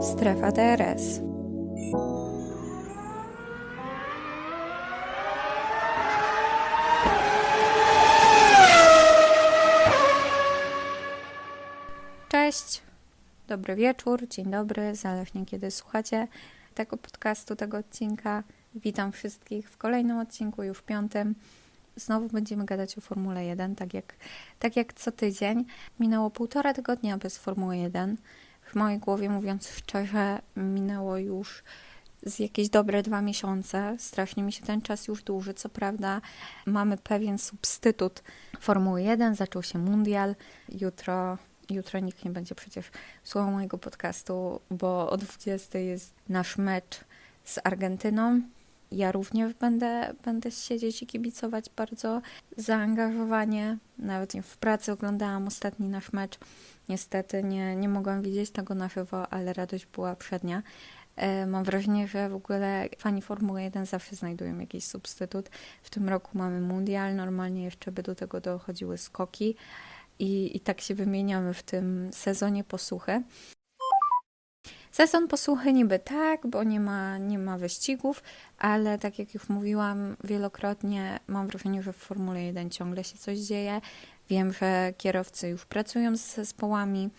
Strefa DRS. Cześć, dobry wieczór, dzień dobry, zależnie kiedy słuchacie tego podcastu, tego odcinka. Witam wszystkich w kolejnym odcinku, już piątym. Znowu będziemy gadać o Formule 1, tak jak, tak jak co tydzień. Minęło półtora tygodnia bez Formuły 1. W mojej głowie, mówiąc szczerze, minęło już z jakieś dobre dwa miesiące. Strasznie mi się ten czas już dłuży. Co prawda, mamy pewien substytut Formuły 1, zaczął się mundial. Jutro, jutro nikt nie będzie przecież słuchał mojego podcastu, bo o 20 jest nasz mecz z Argentyną. Ja również będę, będę siedzieć i kibicować bardzo zaangażowanie. Nawet w pracy oglądałam ostatni nasz mecz. Niestety nie, nie mogłam widzieć tego na żywo, ale radość była przednia. E, Mam wrażenie, że w ogóle fani Formuły 1 zawsze znajdują jakiś substytut. W tym roku mamy mundial, normalnie jeszcze by do tego dochodziły skoki i, i tak się wymieniamy w tym sezonie posłuchy. Sezon posłuchy niby tak, bo nie ma, nie ma wyścigów, ale tak jak już mówiłam wielokrotnie, mam wrażenie, że w Formule 1 ciągle się coś dzieje. Wiem, że kierowcy już pracują z zespołami,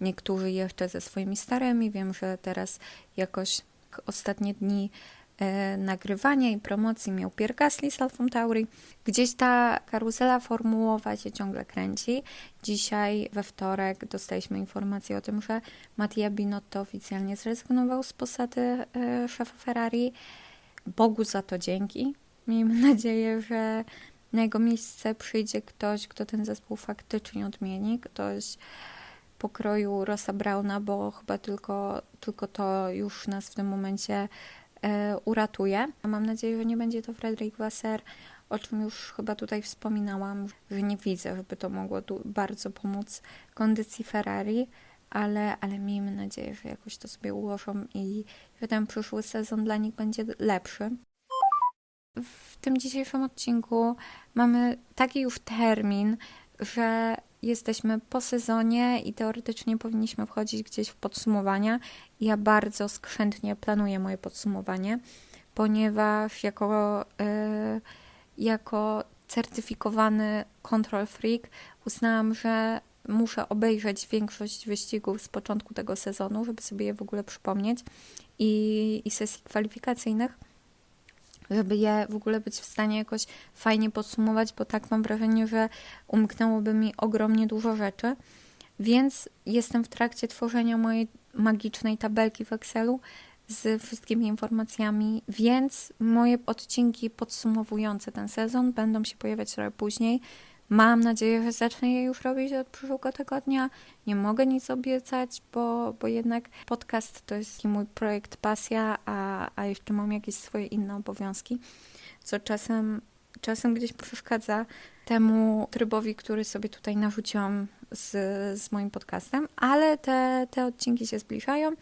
niektórzy jeszcze ze swoimi starymi. Wiem, że teraz jakoś ostatnie dni nagrywania i promocji miał Pierre Gasly z Alfą Tauri. Gdzieś ta karuzela formułowa się ciągle kręci. Dzisiaj we wtorek dostaliśmy informację o tym, że Mattia Binotto oficjalnie zrezygnował z posady e, szefa Ferrari. Bogu za to dzięki. Miejmy nadzieję, że na jego miejsce przyjdzie ktoś, kto ten zespół faktycznie odmieni, ktoś pokroju Rossa Brauna, bo chyba tylko, tylko to już nas w tym momencie e, uratuje. Mam nadzieję, że nie będzie to Frederick Wasser, o czym już chyba tutaj wspominałam, że nie widzę, żeby to mogło bardzo pomóc kondycji Ferrari, ale, ale miejmy nadzieję, że jakoś to sobie ułożą i że ten przyszły sezon dla nich będzie lepszy. W tym dzisiejszym odcinku mamy taki już termin, że jesteśmy po sezonie i teoretycznie powinniśmy wchodzić gdzieś w podsumowania. Ja bardzo skrzętnie planuję moje podsumowanie, ponieważ jako, yy, jako certyfikowany control freak uznałam, że muszę obejrzeć większość wyścigów z początku tego sezonu, żeby sobie je w ogóle przypomnieć i, i sesji kwalifikacyjnych żeby je w ogóle być w stanie jakoś fajnie podsumować, bo tak mam wrażenie, że umknęłoby mi ogromnie dużo rzeczy. Więc jestem w trakcie tworzenia mojej magicznej tabelki w Excelu z wszystkimi informacjami, więc moje odcinki podsumowujące ten sezon będą się pojawiać trochę później. Mam nadzieję, że zacznę je już robić od przyszłego tygodnia. Nie mogę nic obiecać, bo, bo jednak podcast to jest mój projekt pasja, a, a jeszcze mam jakieś swoje inne obowiązki, co czasem, czasem gdzieś przeszkadza temu trybowi, który sobie tutaj narzuciłam z, z moim podcastem, ale te, te odcinki się zbliżają.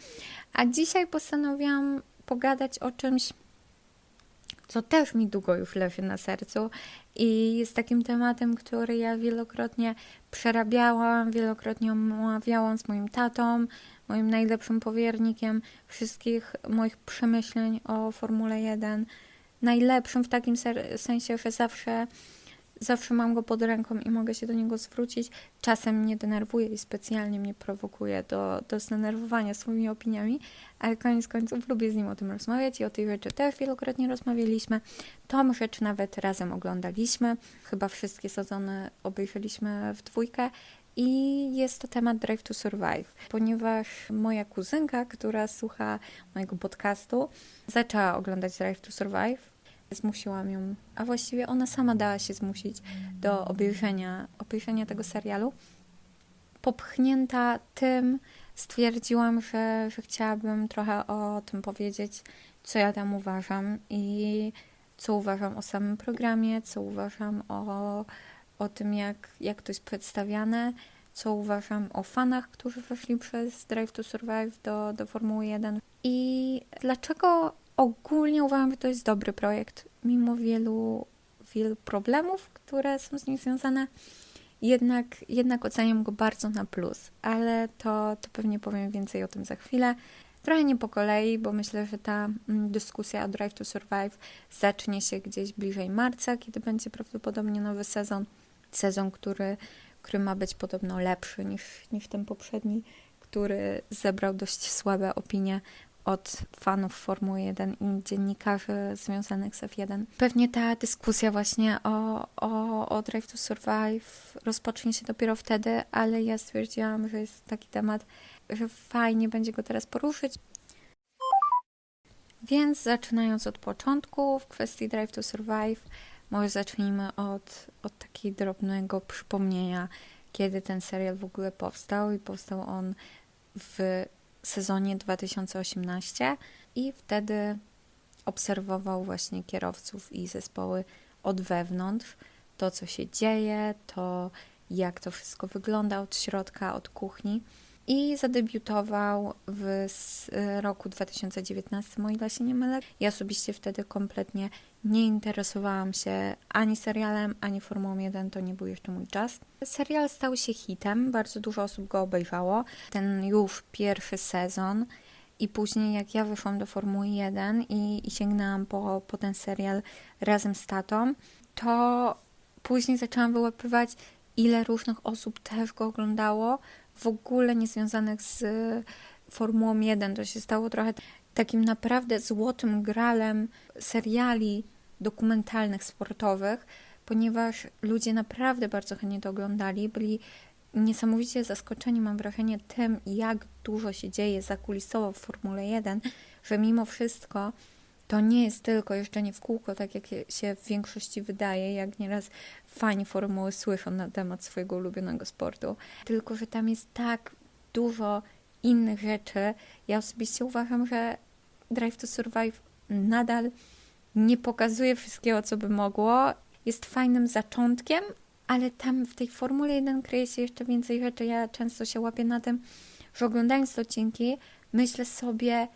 A dzisiaj postanowiłam pogadać o czymś, co też mi długo już leży na sercu i jest takim tematem, który ja wielokrotnie przerabiałam, wielokrotnie omawiałam z moim tatą, moim najlepszym powiernikiem wszystkich moich przemyśleń o Formule 1. Najlepszym w takim sensie, że zawsze zawsze mam go pod ręką i mogę się do niego zwrócić. Czasem mnie denerwuje i specjalnie mnie prowokuje do, do zdenerwowania swoimi opiniami, ale koniec końców lubię z nim o tym rozmawiać i o tej rzeczy też wielokrotnie rozmawialiśmy. Tą rzecz nawet razem oglądaliśmy. Chyba wszystkie sezony obejrzeliśmy w dwójkę. I jest to temat Drive to Survive, ponieważ moja kuzynka, która słucha mojego podcastu, zaczęła oglądać Drive to Survive Zmusiłam ją, a właściwie ona sama dała się zmusić do obejrzenia, obejrzenia tego serialu. Popchnięta tym, stwierdziłam, że, że chciałabym trochę o tym powiedzieć, co ja tam uważam i co uważam o samym programie, co uważam o, o tym, jak, jak to jest przedstawiane, co uważam o fanach, którzy weszli przez Drive to Survive do, do Formuły 1 i dlaczego ogólnie uważam, że to jest dobry projekt, mimo wielu, wielu problemów, które są z nim związane. jednak, jednak oceniam go bardzo na plus, ale to, to pewnie powiem więcej o tym za chwilę. Trochę nie po kolei, bo myślę, że ta mm, dyskusja o Drive to Survive zacznie się gdzieś bliżej marca, kiedy będzie prawdopodobnie nowy sezon. Sezon, który, który ma być podobno lepszy niż, niż ten poprzedni, który zebrał dość słabe opinie od fanów Formuły 1 i dziennikarzy związanych z F1. Pewnie ta dyskusja właśnie o, o, o Drive to Survive rozpocznie się dopiero wtedy, ale ja stwierdziłam, że jest taki temat, że fajnie będzie go teraz poruszyć. Więc zaczynając od początku, w kwestii Drive to Survive, może zacznijmy od, od takiego drobnego przypomnienia, kiedy ten serial w ogóle powstał i powstał on w sezonie 2018 i wtedy obserwował właśnie kierowców i zespoły od wewnątrz, to co się dzieje, to jak to wszystko wygląda od środka, od kuchni. I zadebiutował w roku 2019, o ile się nie mylę. Ja osobiście wtedy kompletnie nie interesowałam się ani serialem, ani Formułą 1, to nie był jeszcze mój czas. Serial stał się hitem, bardzo dużo osób go obejrzało. Ten już pierwszy sezon i później jak ja wyszłam do Formuły 1 i, i sięgnęłam po, po ten serial razem z tatą, to później zaczęłam wyłapywać, ile różnych osób też go oglądało, w ogóle niezwiązanych z Formułą 1. To się stało trochę takim naprawdę złotym gralem seriali dokumentalnych, sportowych, ponieważ ludzie naprawdę bardzo chętnie to oglądali, byli niesamowicie zaskoczeni, mam wrażenie, tym, jak dużo się dzieje zakulisowo w Formule 1, że mimo wszystko to nie jest tylko jeżdżenie w kółko, tak jak się w większości wydaje, jak nieraz fani formuły słyszą na temat swojego ulubionego sportu, tylko że tam jest tak dużo innych rzeczy. Ja osobiście uważam, że Drive to Survive nadal nie pokazuje wszystkiego, co by mogło. Jest fajnym zaczątkiem, ale tam w tej Formule 1 kryje się jeszcze więcej rzeczy. Ja często się łapię na tym, że oglądając te odcinki, myślę sobie,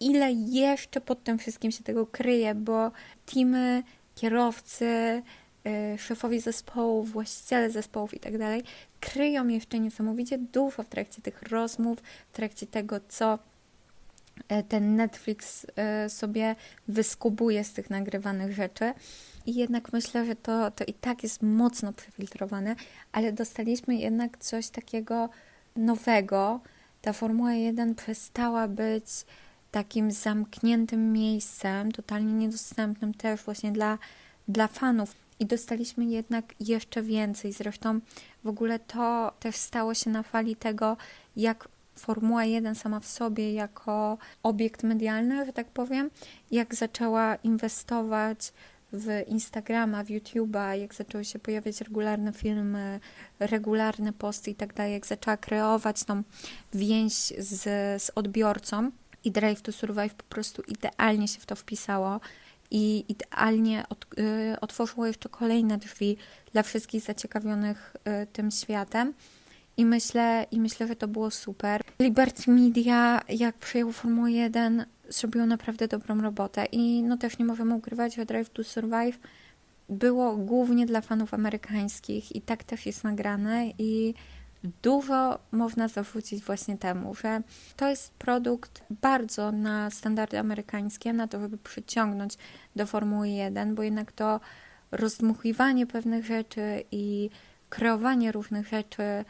ile jeszcze pod tym wszystkim się tego kryje, bo teamy, kierowcy, y, szefowie zespołów, właściciele zespołów i tak dalej kryją jeszcze niesamowicie dużo w trakcie tych rozmów, w trakcie tego, co ten Netflix e, sobie wyskubuje z tych nagrywanych rzeczy. I jednak myślę, że to, to i tak jest mocno przefiltrowane, ale dostaliśmy jednak coś takiego nowego. Ta Formuła 1 przestała być takim zamkniętym miejscem, totalnie niedostępnym też właśnie dla, dla fanów. I dostaliśmy jednak jeszcze więcej. Zresztą w ogóle to też stało się na fali tego, jak Formuła 1 sama w sobie, jako obiekt medialny, że tak powiem, jak zaczęła inwestować w Instagrama, w YouTube'a, jak zaczęły się pojawiać regularne filmy, regularne posty i tak dalej, jak zaczęła kreować tą więź z, z odbiorcą i Drive to Survive po prostu idealnie się w to wpisało i idealnie od, y, otworzyło jeszcze kolejne drzwi dla wszystkich zaciekawionych y, tym światem. I myślę, I myślę, że to było super. Liberty Media, jak przyjął Formułę 1, zrobiło naprawdę dobrą robotę. I no też nie możemy ukrywać, że Drive to Survive było głównie dla fanów amerykańskich i tak też jest nagrane i dużo można zarzucić właśnie temu, że to jest produkt bardzo na standardy amerykańskie, na to, żeby przyciągnąć do Formuły 1, bo jednak to rozdmuchiwanie pewnych rzeczy i kreowanie różnych rzeczy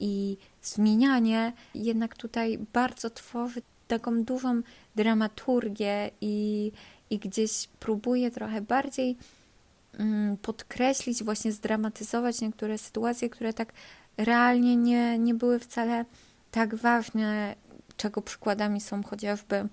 i zmienianie jednak tutaj bardzo tworzy taką dużą dramaturgię i, i gdzieś próbuje trochę bardziej mm, podkreślić, właśnie zdramatyzować niektóre sytuacje, które tak realnie nie, nie były wcale tak ważne, czego przykładami są chociażby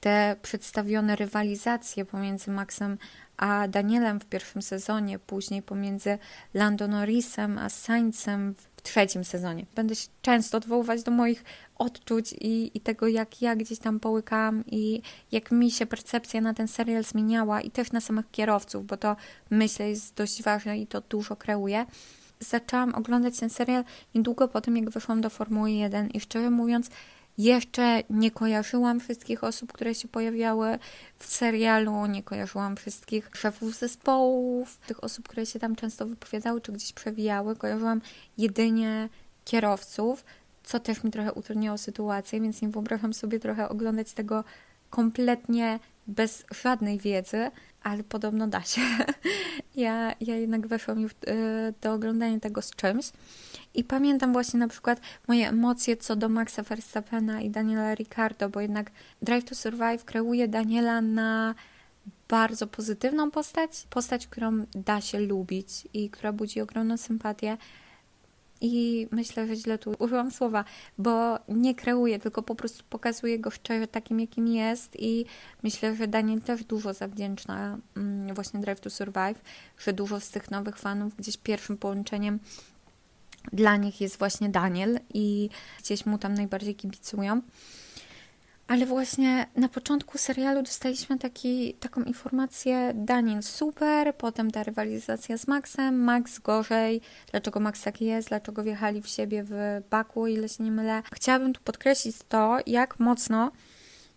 te przedstawione rywalizacje pomiędzy Maxem a Danielem w pierwszym sezonie, później pomiędzy Lando Norrisem a Sainzem w trzecim sezonie. Będę się często odwoływać do moich odczuć i, i tego, jak ja gdzieś tam połykałam i jak mi się percepcja na ten serial zmieniała i też na samych kierowców, bo to myślę jest dość ważne i to dużo kreuje zaczęłam oglądać ten serial niedługo po tym, jak wyszłam do Formuły 1 i szczerze mówiąc, Jeszcze nie kojarzyłam wszystkich osób, które się pojawiały w serialu, nie kojarzyłam wszystkich szefów zespołów, tych osób, które się tam często wypowiadały czy gdzieś przewijały. Kojarzyłam jedynie kierowców, co też mi trochę utrudniało sytuację, więc nie wyobrażam sobie trochę oglądać tego kompletnie bez żadnej wiedzy, ale podobno da się. ja, ja jednak weszłam już y, do oglądania tego z czymś. I pamiętam właśnie na przykład moje emocje co do Maxa Verstappena i Daniela Ricardo, bo jednak Drive to Survive kreuje Daniela na bardzo pozytywną postać, postać, którą da się lubić i która budzi ogromną sympatię. I myślę, że źle tu użyłam słowa, bo nie kreuje, tylko po prostu pokazuje go szczerze takim, jakim jest. I myślę, że Daniel też dużo zawdzięczna mm, właśnie Drive to Survive, że dużo z tych nowych fanów gdzieś pierwszym połączeniem dla nich jest właśnie Daniel i gdzieś mu tam najbardziej kibicują. Ale właśnie na początku serialu dostaliśmy taki, taką informację: Daniel super, potem ta rywalizacja z Maxem, Max gorzej, dlaczego Max tak jest, dlaczego wjechali w siebie w baku, ile się nie mylę. Chciałabym tu podkreślić to, jak mocno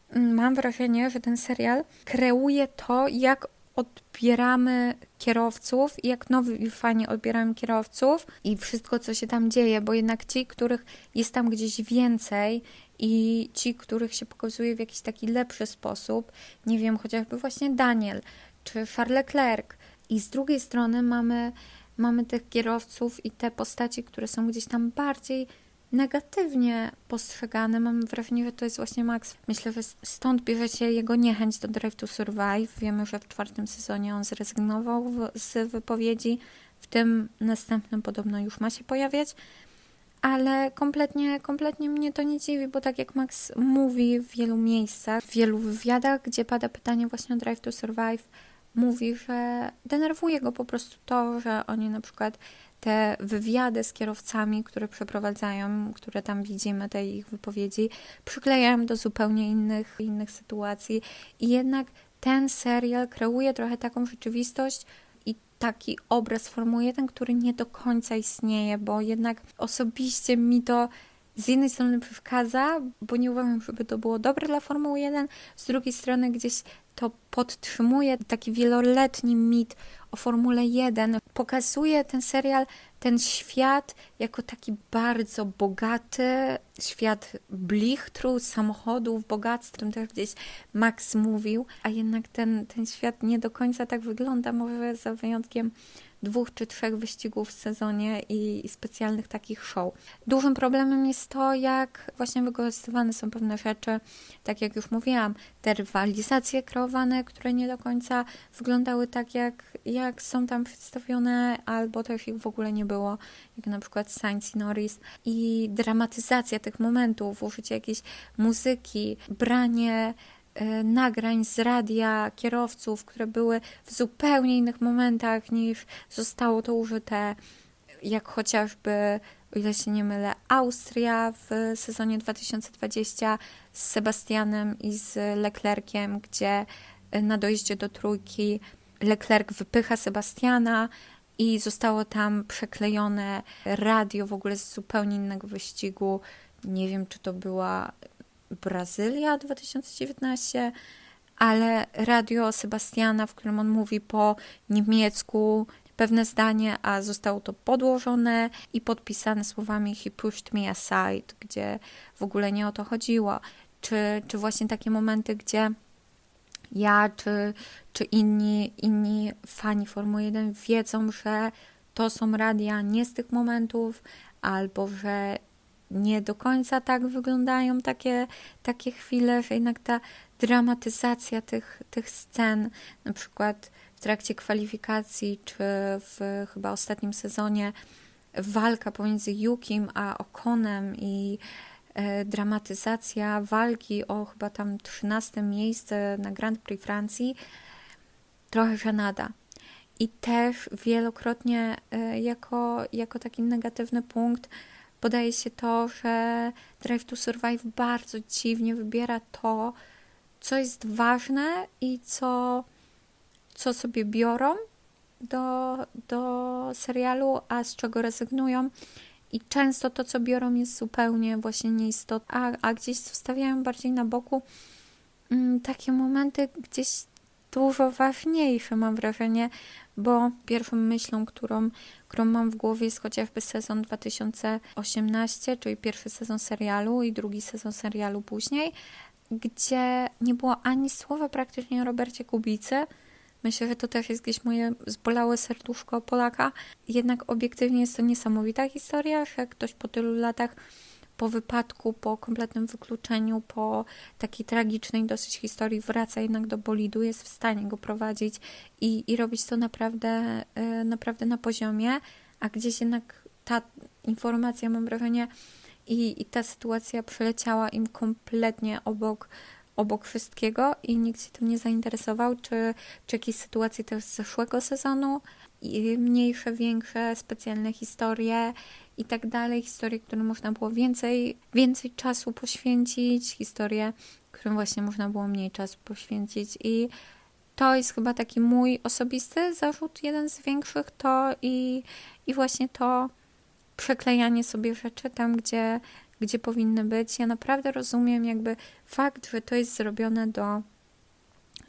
mm, mam wrażenie, że ten serial kreuje to, jak odbieramy kierowców i jak nowi fani odbierają kierowców i wszystko, co się tam dzieje, bo jednak ci, których jest tam gdzieś więcej i ci, których się pokazuje w jakiś taki lepszy sposób, nie wiem, chociażby właśnie Daniel czy Charles Leclerc. I z drugiej strony mamy, mamy tych kierowców i te postaci, które są gdzieś tam bardziej negatywnie postrzegany. Mam wrażenie, że to jest właśnie Max. Myślę, że stąd bierze się jego niechęć do Drive to Survive. Wiemy, że w czwartym sezonie on zrezygnował z wypowiedzi. W tym następnym podobno już ma się pojawiać. Ale kompletnie, kompletnie mnie to nie dziwi, bo tak jak Max mówi w wielu miejscach, w wielu wywiadach, gdzie pada pytanie właśnie o Drive to Survive, mówi, że denerwuje go po prostu to, że oni na przykład te wywiady z kierowcami, które przeprowadzają, które tam widzimy, te ich wypowiedzi, przyklejają do zupełnie innych, innych sytuacji. I jednak ten serial kreuje trochę taką rzeczywistość i taki obraz formuje ten, który nie do końca istnieje, bo jednak osobiście mi to z jednej strony przeszkadza, bo nie uważam, żeby to było dobre dla Formuły 1, z drugiej strony gdzieś to podtrzymuje taki wieloletni mit o Formule 1. Pokazuje ten serial, ten świat jako taki bardzo bogaty, świat blichtru, samochodów, bogactwem, też gdzieś Max mówił, a jednak ten, ten świat nie do końca tak wygląda, może za wyjątkiem dwóch czy trzech wyścigów w sezonie i, i, specjalnych takich show. Dużym problemem jest to, jak właśnie wykorzystywane są pewne rzeczy, tak jak już mówiłam, te rywalizacje kreowane, które nie do końca wyglądały tak, jak, jak są tam przedstawione, albo też ich w ogóle nie było, jak na przykład Sainz i Norris. I dramatyzacja tych momentów, użycie jakiejś muzyki, branie nagrań z radia kierowców, które były w zupełnie innych momentach niż zostało to użyte, jak chociażby, o ile się nie mylę, Austria w sezonie 2020 z Sebastianem i z Leclerciem, gdzie na dojeździe do trójki Leclerc wypycha Sebastiana i zostało tam przeklejone radio w ogóle z zupełnie innego wyścigu. Nie wiem, czy to była Brazylia 2019, ale radio Sebastiana, w którym on mówi po niemiecku pewne zdanie, a zostało to podłożone i podpisane słowami he pushed me aside, gdzie w ogóle nie o to chodziło. Czy, czy właśnie takie momenty, gdzie ja czy, czy inni, inni fani Formuły 1 wiedzą, że to są radia nie z tych momentów, albo że nie do końca tak wyglądają takie, takie chwile, jednak ta dramatyzacja tych, tych scen, na przykład w trakcie kwalifikacji, czy w chyba ostatnim sezonie, walka pomiędzy Yukim a Okonem i e, dramatyzacja walki o chyba tam 13 miejsce na Grand Prix Francji, trochę żenada. I też wielokrotnie e, jako, jako taki negatywny punkt podaje się to, że Drive to Survive bardzo dziwnie wybiera to, co jest ważne i co, co sobie biorą do, do serialu, a z czego rezygnują. i często to, co biorą, jest zupełnie właśnie nieistotne, a, a gdzieś zostawiają bardziej na boku mm, takie momenty gdzieś dużo ważniejsze, mam wrażenie, bo pierwszą myślą, którą, którą mam w głowie jest chociażby sezon 2018, czyli pierwszy sezon serialu i drugi sezon serialu później, gdzie nie było ani słowa praktycznie o Robercie Kubicy. Myślę, że to też jest gdzieś moje zbolałe serduszko Polaka. Jednak obiektywnie jest to niesamowita historia, że ktoś po tylu latach po wypadku, po kompletnym wykluczeniu, po takiej tragicznej dosyć historii wraca jednak do bolidu, jest w stanie go prowadzić i, i robić to naprawdę, e, naprawdę na poziomie, a gdzieś jednak ta informacja, mam wrażenie, i, i ta sytuacja przeleciała im kompletnie obok, obok wszystkiego i nikt się tym nie zainteresował, czy, czy jakieś sytuacje też z zeszłego sezonu, mniejsze, większe, specjalne historie i tak dalej, historie, które można było więcej, więcej czasu poświęcić, historie, którym właśnie można było mniej czasu poświęcić. I to jest chyba taki mój osobisty zarzut, jeden z większych, to i, i właśnie to przeklejanie sobie rzeczy tam, gdzie, gdzie powinny być. Ja naprawdę rozumiem jakby fakt, że to jest zrobione do,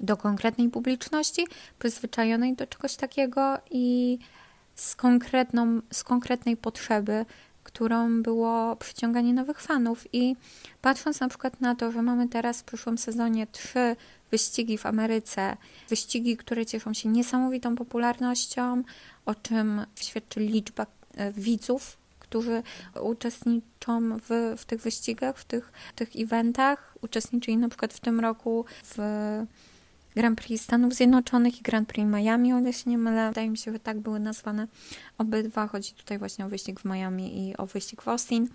do konkretnej publiczności, przyzwyczajonej do czegoś takiego i z, konkretną, z konkretnej potrzeby, którą było przyciąganie nowych fanów. I patrząc na przykład na to, że mamy teraz w przyszłym sezonie trzy wyścigi w Ameryce, wyścigi, które cieszą się niesamowitą popularnością, o czym świadczy liczba e, widzów, którzy uczestniczą w, w tych wyścigach, w tych, tych eventach. Uczestniczyli na przykład w tym roku w Grand Prix Stanów Zjednoczonych i Grand Prix Miami, o ile się nie mylę. Wydaje mi się, że tak były nazwane obydwa. Chodzi tutaj właśnie o wyścig w Miami i o wyścig w Austin.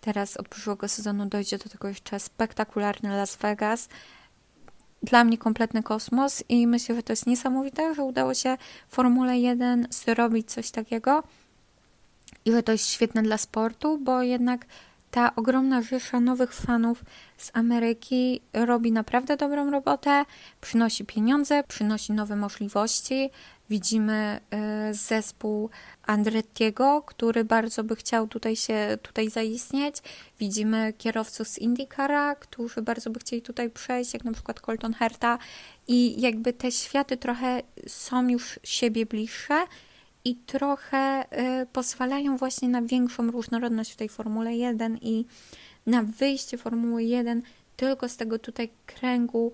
Teraz od przyszłego sezonu dojdzie do tego jeszcze spektakularny Las Vegas. Dla mnie kompletny kosmos i myślę, że to jest niesamowite, że udało się Formule 1 zrobić coś takiego i że to jest świetne dla sportu, bo jednak ta ogromna rzesza nowych fanów z Ameryki robi naprawdę dobrą robotę, przynosi pieniądze, przynosi nowe możliwości. Widzimy y, zespół Andrettiego, który bardzo by chciał tutaj się tutaj zaistnieć. Widzimy kierowców z IndyCara, którzy bardzo by chcieli tutaj przejść, jak na przykład Colton Herta. I jakby te światy trochę są już siebie bliższe i trochę y, pozwalają właśnie na większą różnorodność w tej Formule 1 i na wyjście Formuły 1 tylko z tego tutaj kręgu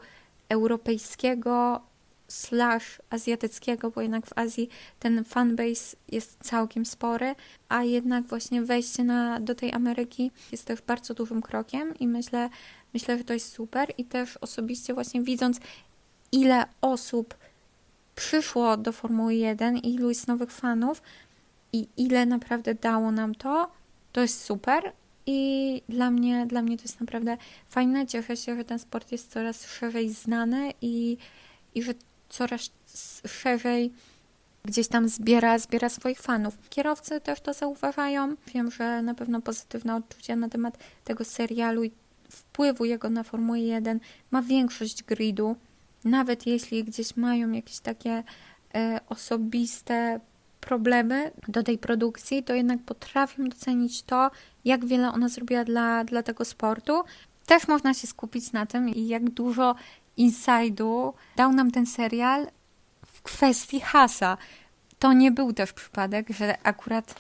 europejskiego slash azjatyckiego, bo jednak w Azji ten fanbase jest całkiem spory, a jednak właśnie wejście na, do tej Ameryki jest też bardzo dużym krokiem i myślę, myślę, że to jest super. I też osobiście właśnie widząc ile osób przyszło do Formuły 1 i ilu jest nowych fanów i ile naprawdę dało nam to, to jest super. I dla mnie, dla mnie to jest naprawdę fajne. Cieszę się, że ten sport jest coraz szerzej znany i, i że coraz szerzej gdzieś tam zbiera, zbiera swoich fanów. Kierowcy też to zauważają. Wiem, że na pewno pozytywne odczucia na temat tego serialu i wpływu jego na Formułę 1 ma większość gridu nawet jeśli gdzieś mają jakieś takie e, osobiste problemy do tej produkcji, to jednak potrafią docenić to, jak wiele ona zrobiła dla, dla tego sportu. Też można się skupić na tym, jak dużo inside'u dał nam ten serial w kwestii Hasa. To nie był też przypadek, że akurat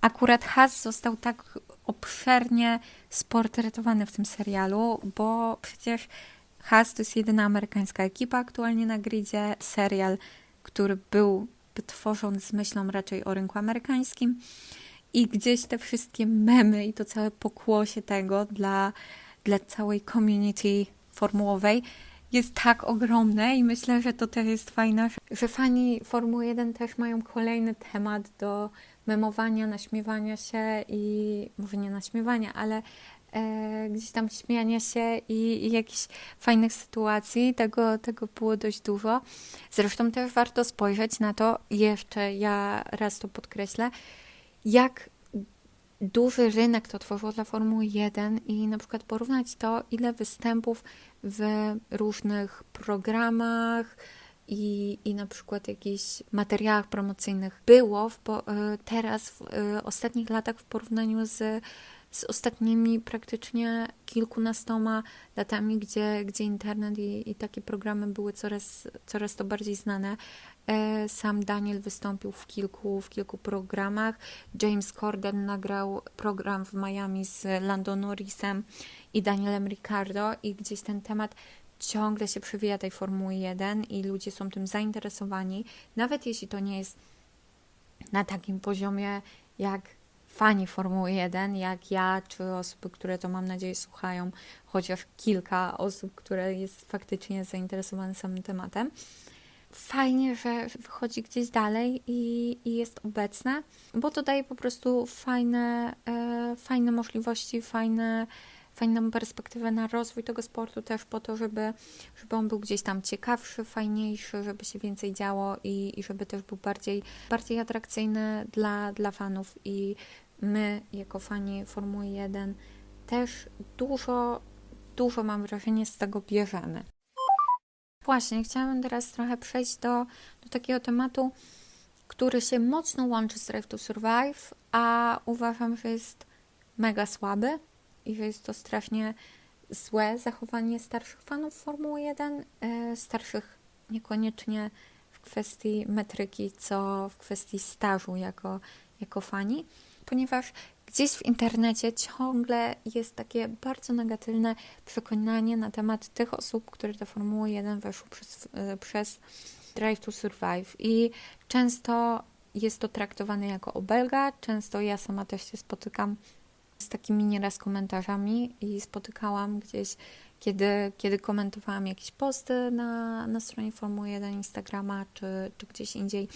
akurat Has został tak obszernie sportretowany w tym serialu, bo przecież Has to jest jedyna amerykańska ekipa aktualnie na gridzie. Serial, który był tworzony z myślą raczej o rynku amerykańskim. I gdzieś te wszystkie memy i to całe pokłosie tego dla, dla całej community formułowej jest tak ogromne i myślę, że to też jest fajne, że fani Formuły 1 też mają kolejny temat do memowania, naśmiewania się i może nie naśmiewania, ale gdzieś tam śmiania się i, i jakichś fajnych sytuacji. Tego, tego było dość dużo. Zresztą też warto spojrzeć na to, jeszcze ja raz to podkreślę, jak duży rynek to tworzyło dla Formuły 1 i na przykład porównać to, ile występów w różnych programach, i, i na przykład jakichś materiałach promocyjnych było w, e, teraz w e, ostatnich latach w porównaniu z, z ostatnimi praktycznie kilkunastoma latami, gdzie, gdzie internet i, i takie programy były coraz, coraz to bardziej znane. E, Sam Daniel wystąpił w kilku, w kilku programach. James Corden nagrał program w Miami z Lando Norrisem i Danielem Ricardo i gdzieś ten temat ciągle się przewija tej Formuły 1 i ludzie są tym zainteresowani, nawet jeśli to nie jest na takim poziomie jak fani Formuły 1, jak ja, czy osoby, które to mam nadzieję słuchają, chociaż kilka osób, które jest faktycznie zainteresowane samym tematem. Fajnie, że wychodzi gdzieś dalej i, i jest obecne, bo to daje po prostu fajne, e, fajne możliwości, fajne, fajną perspektywę na rozwój tego sportu też po to, żeby, żeby on był gdzieś tam ciekawszy, fajniejszy, żeby się więcej działo i, i żeby też był bardziej, bardziej atrakcyjny dla, dla fanów i my jako fani Formuły 1 też dużo, dużo mam wrażenie z tego bierzemy. Właśnie, chciałabym teraz trochę przejść do, do takiego tematu, który się mocno łączy z Drive to Survive, a uważam, że jest mega słaby i że jest to strasznie złe zachowanie starszych fanów Formuły 1, e, starszych niekoniecznie w kwestii metryki, co w kwestii stażu jako, jako fani, ponieważ gdzieś w internecie ciągle jest takie bardzo negatywne przekonanie na temat tych osób, które do Formuły 1 weszły przez, e, przez Drive to Survive. I często jest to traktowane jako obelga, często ja sama też się spotykam z takimi nieraz komentarzami i spotykałam gdzieś, kiedy, kiedy komentowałam jakieś posty na, na stronie Formuły 1 Instagrama czy, czy gdzieś indziej,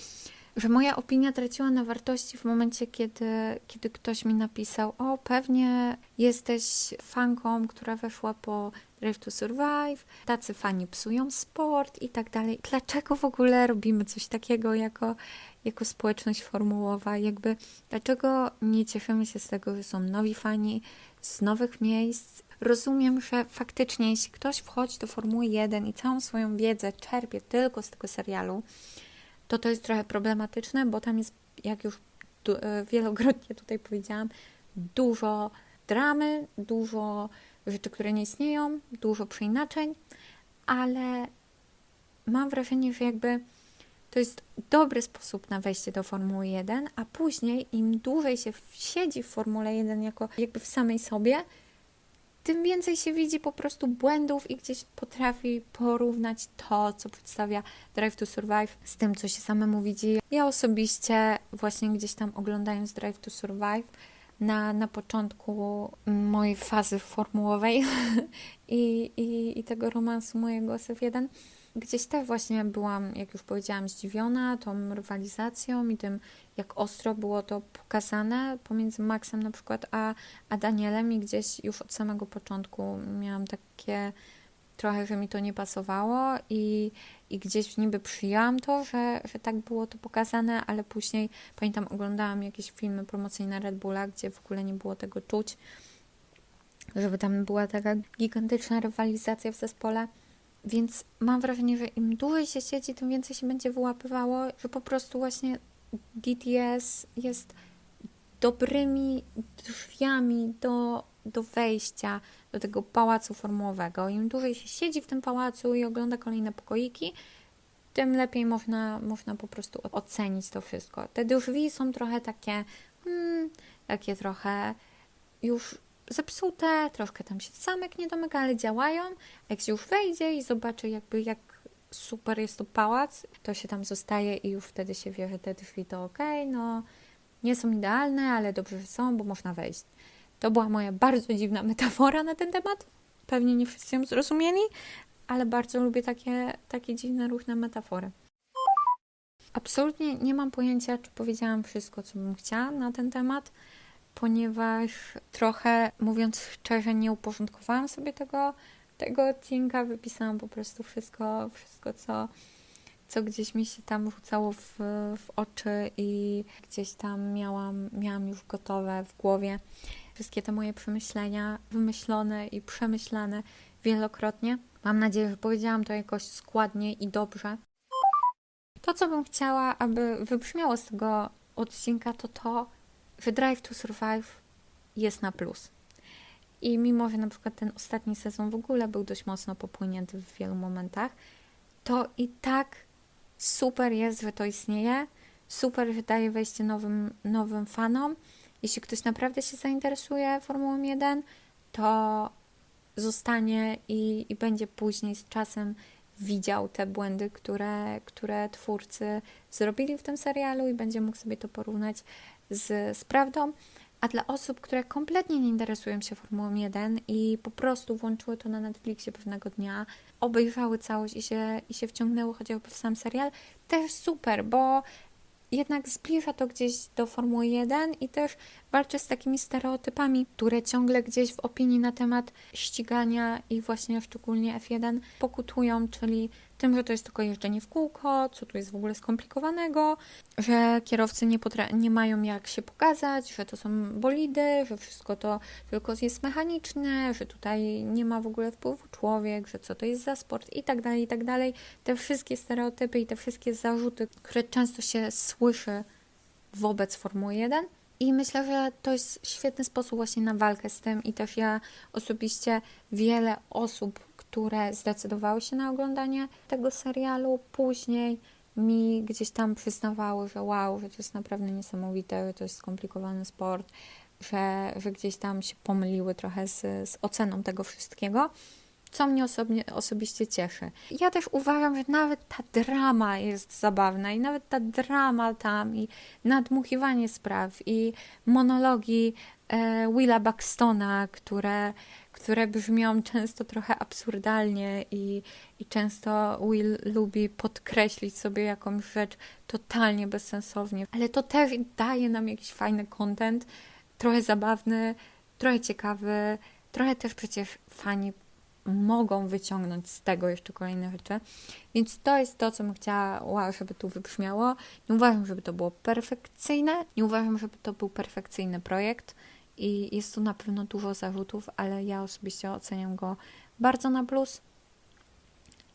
że moja opinia traciła na wartości w momencie, kiedy, kiedy ktoś mi napisał: O, pewnie jesteś fanką, która weszła po Drive to Survive, tacy fani psują sport i tak dalej. Dlaczego w ogóle robimy coś takiego jako, jako społeczność formułowa? Jakby, dlaczego nie cieszymy się z tego, że są nowi fani z nowych miejsc? Rozumiem, że faktycznie, jeśli ktoś wchodzi do Formuły 1 i całą swoją wiedzę czerpie tylko z tego serialu, to to jest trochę problematyczne, bo tam jest, jak już e, wielokrotnie tutaj powiedziałam, dużo dramy, dużo rzeczy, które nie istnieją, dużo przeinaczeń, ale mam wrażenie, że jakby to jest dobry sposób na wejście do Formuły 1, a później im dłużej się siedzi w Formule 1 jako jakby w samej sobie, tym więcej się widzi po prostu błędów i gdzieś potrafi porównać to, co przedstawia Drive to Survive z tym, co się samemu widzi. Ja osobiście właśnie gdzieś tam oglądając Drive to Survive na, na początku mojej fazy formułowej i, i, i tego romansu mojego SF1, gdzieś też właśnie byłam, jak już powiedziałam, zdziwiona tą rywalizacją i tym, jak ostro było to pokazane pomiędzy Maxem na przykład a, a Danielem i gdzieś już od samego początku miałam takie trochę, że mi to nie pasowało i, i gdzieś niby przyjęłam to, że, że tak było to pokazane, ale później pamiętam oglądałam jakieś filmy promocyjne Red Bulla, gdzie w ogóle nie było tego czuć, żeby tam była taka gigantyczna rywalizacja w zespole. Więc mam wrażenie, że im dłużej się siedzi, tym więcej się będzie wyłapywało, że po prostu właśnie DTS jest dobrymi drzwiami do, do wejścia do tego pałacu formułowego. Im dłużej się siedzi w tym pałacu i ogląda kolejne pokoiki, tym lepiej można, można po prostu ocenić to wszystko. Te drzwi są trochę takie, hmm, takie trochę już zepsute, troszkę tam się zamek nie domyka, ale działają. Jak już wejdzie i zobaczy jakby jak super jest to pałac, to się tam zostaje i już wtedy się wie, że te drzwi to ok, no nie są idealne, ale dobrze, że są, bo można wejść. To była moja bardzo dziwna metafora na ten temat. Pewnie nie wszyscy ją zrozumieli, ale bardzo lubię takie, takie dziwne, różne metafory. Absolutnie nie mam pojęcia, czy powiedziałam wszystko, co bym chciała na ten temat, ponieważ trochę, mówiąc szczerze, nie uporządkowałam sobie tego, tego odcinka. Wypisałam po prostu wszystko, wszystko co, co gdzieś mi się tam rzucało w, w oczy i gdzieś tam miałam, miałam już gotowe w głowie wszystkie te moje przemyślenia, wymyślone i przemyślane wielokrotnie. Mam nadzieję, że powiedziałam to jakoś składnie i dobrze. To, co bym chciała, aby wybrzmiało z tego odcinka, to to, że Drive to Survive jest na plus. I mimo, że na przykład ten ostatni sezon w ogóle był dość mocno popłynięty w wielu momentach, to i tak super jest, że to istnieje. Super, że daje wejście nowym, nowym fanom. Jeśli ktoś naprawdę się zainteresuje Formułą 1, to zostanie i, i będzie później z czasem widział te błędy, które, które twórcy zrobili w tym serialu i będzie mógł sobie to porównać z, z prawdą. A dla osób, które kompletnie nie interesują się Formułą 1 i po prostu włączyły to na Netflixie pewnego dnia, obejrzały całość i się, i się wciągnęły chociażby w sam serial, też super, bo jednak zbliża to gdzieś do Formuły 1 i też walczy z takimi stereotypami, które ciągle gdzieś w opinii na temat ścigania i właśnie szczególnie F1 pokutują, czyli tym, że to jest tylko jeżdżenie w kółko, co tu jest w ogóle skomplikowanego, że kierowcy nie, nie mają jak się pokazać, że to są bolidy, że wszystko to tylko jest mechaniczne, że tutaj nie ma w ogóle wpływu człowiek, że co to jest za sport i tak dalej, i tak dalej. Te wszystkie stereotypy i te wszystkie zarzuty, które często się słyszy wobec Formuły 1. I myślę, że to jest świetny sposób właśnie na walkę z tym i też ja osobiście wiele osób, które zdecydowały się na oglądanie tego serialu, później mi gdzieś tam przyznawały, że wow, że to jest naprawdę niesamowite, że to jest skomplikowany sport, że, że gdzieś tam się pomyliły trochę z, z oceną tego wszystkiego co mnie osobnie, osobiście cieszy. Ja też uważam, że nawet ta drama jest zabawna i nawet ta drama tam i nadmuchiwanie spraw i monologi e, Willa Buxtona, które, które brzmią często trochę absurdalnie i, i często Will lubi podkreślić sobie jakąś rzecz totalnie bezsensownie, ale to też daje nam jakiś fajny content, trochę zabawny, trochę ciekawy, trochę też przecież fani mogą wyciągnąć z tego jeszcze kolejne rzeczy. Więc to jest to, co bym chciała, żeby tu wybrzmiało. Nie uważam, żeby to było perfekcyjne, nie uważam, żeby to był perfekcyjny projekt i jest tu na pewno dużo zarzutów, ale ja osobiście oceniam go bardzo na plus.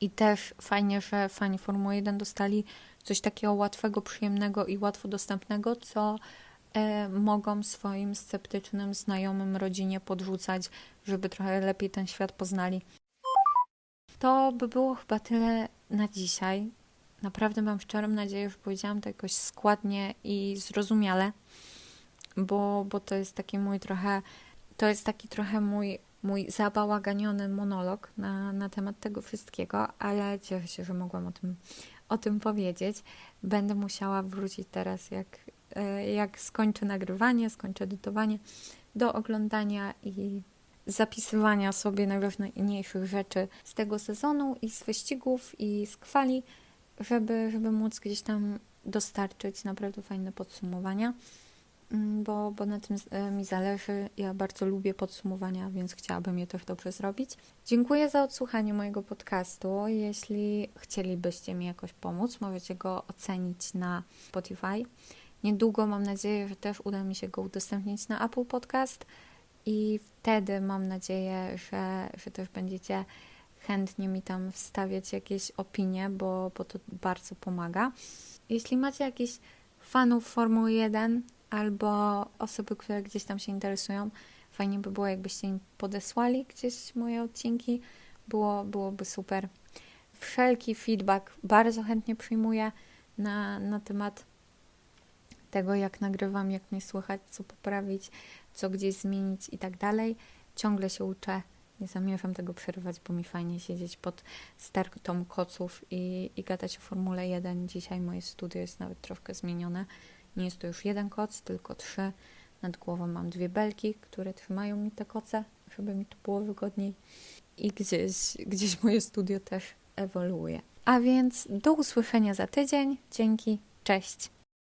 I też fajnie, że fani Formuły 1 dostali coś takiego łatwego, przyjemnego i łatwo dostępnego, co e, mogą swoim sceptycznym znajomym, rodzinie podrzucać, żeby trochę lepiej ten świat poznali. To by było chyba tyle na dzisiaj. Naprawdę mam szczerą nadzieję, że powiedziałam to jakoś składnie i zrozumiale, bo, bo to jest taki mój trochę, to jest taki trochę mój, mój zabałaganiony monolog na, na temat tego wszystkiego, ale cieszę się, że mogłam o tym, o tym powiedzieć. Będę musiała wrócić teraz, jak, e, jak skończę nagrywanie, skończę edytowanie, do oglądania i zapisywania sobie najważniejszych rzeczy z tego sezonu i z wyścigów i z kwali, żeby, żeby móc gdzieś tam dostarczyć naprawdę fajne podsumowania, bo, bo na tym e, mi zależy. Ja bardzo lubię podsumowania, więc chciałabym je też dobrze zrobić. Dziękuję za odsłuchanie mojego podcastu. Jeśli chcielibyście mi jakoś pomóc, możecie go ocenić na Spotify. Niedługo mam nadzieję, że też uda mi się go udostępnić na Apple Podcast i wtedy mam nadzieję, że, że też będziecie chętnie mi tam wstawiać jakieś opinie, bo, bo to bardzo pomaga. Jeśli macie jakichś fanów Formuły 1 albo osoby, które gdzieś tam się interesują, fajnie by było, jakbyście im podesłali gdzieś moje odcinki. Było, byłoby super. Wszelki feedback bardzo chętnie przyjmuję na, na temat tego, jak nagrywam, jak mnie słychać, co poprawić, co gdzieś zmienić i tak dalej. Ciągle się uczę. Nie zamierzam tego przerywać, bo mi fajnie siedzieć pod stertą koców i, i gadać o Formule 1. Dzisiaj moje studio jest nawet troszkę zmienione. Nie jest to już jeden koc, tylko trzy. Nad głową mam dwie belki, które trzymają mi te koce, żeby mi tu było wygodniej. I gdzieś, gdzieś moje studio też ewoluuje. A więc do usłyszenia za tydzień. Dzięki, cześć.